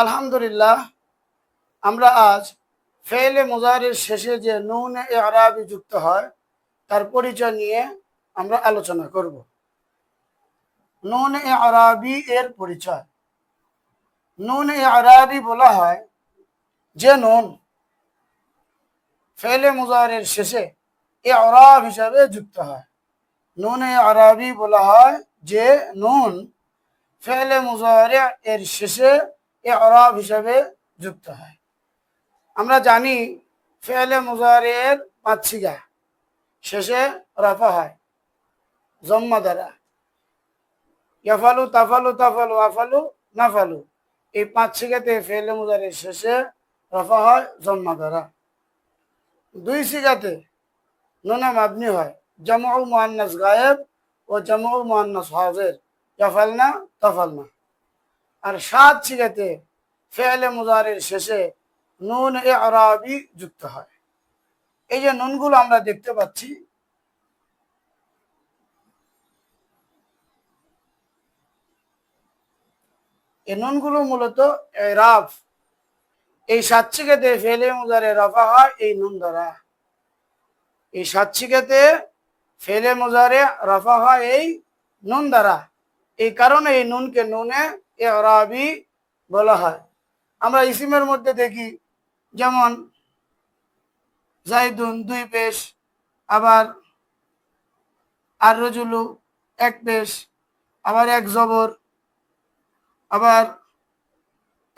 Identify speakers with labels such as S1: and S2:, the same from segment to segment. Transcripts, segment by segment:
S1: আলহামদুলিল্লাহ, আমরা আজ ফেলে মুজাহারের শেষে যে নুন আরাবি যুক্ত হয়, তার পরিচয় নিয়ে আমরা আলোচনা করব। নুন এ আরাবি এর পরিচয়। নুন এ আরাবি বলা হয় যে নুন ফেলে মুজাহারের শেষে এ আরাব হিসাবে যুক্ত হয়। নুন এ আরাবি বলা হয় যে নুন ফেলে মুজাহারে এর শেষে এ আরাব হিসাবে যুক্ত হয়। আমরা জানি ফেলে মুজাহারের পাঁচ সিগা শেষে রফা হয় জম্মা দ্বারা ইয়াফালু, তাফালু তাফালু, আফালু, নাফালু। এই পাঁচ সিগাতে ফেলে মুজাহারের শেষে রফা হয় জম্মা দ্বারা দুই সিগাতে নোনা মাবনি হয়, জামউ মোহান্নাস গায়েব ও জামউ মুআন্নাস হাজির। ইয়াফালনা, তাফালনা। আর সাত সিগাতে ফেলে মুজাহারের শেষে নুন এ আরাবি যুক্ত হয়। এই যে নুনগুলো আমরা দেখতে পাচ্ছি, এই নুনগুলো মূলত রাফ এই সাতশিকাতে ফেলে মুজারে রফা হয়, এই নুন দ্বারা। এই সাতশিকাতে ফেলে মুজারে রফা হয়, এই নুন দ্বারা। এই কারণে এই নুনকে নুনে এ বলা হয়। আমরা ইসিমের মধ্যে দেখি, যেমন জাইদুন দুই পেশ, আবার আর রজুলু এক পেশ, আবার এক জবর, আবার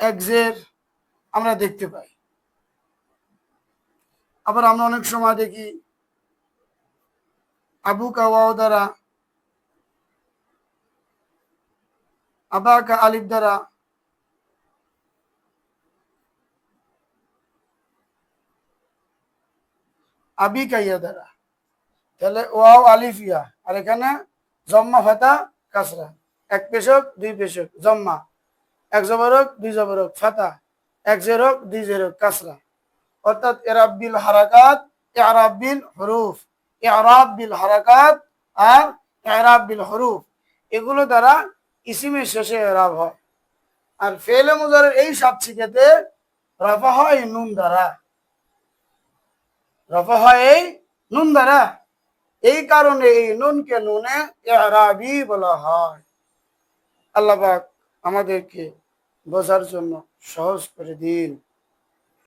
S1: এক জের আমরা দেখতে পাই। আবার আমরা অনেক সময় দেখি, আবু কাওয়াও দ্বারা আবাকা আলিফ দ্বারা আবি কাইয়া দ্বারা। তাহলে ওয়াও আলিফিয়া আর এখানে জম্মা ফাতা কাসরা। এক পেশক, দুই পেশক, জম্মা। এক জবরক, দুই জবরক, ফাতা। এক জেরক, দুই জেরক, কাসরা। অর্থাৎ এরাবিল হারাকাত এরাবিল হরুফ। এরাবিল হারাকাত আর এরাবিল হরুফ। এগুলো দ্বারা ইসিমের শেষে এরাব হয়। আর ফেলে মুজারের এই সাত শিখেতে রাফা হয় নুন দ্বারা। রফা হয় এই নুন দ্বারা। এই কারণে এই নুনকে নুনে এরাবি বলা হয়। আল্লাহ আমাদেরকে বোঝার জন্য সহজ করে দিন।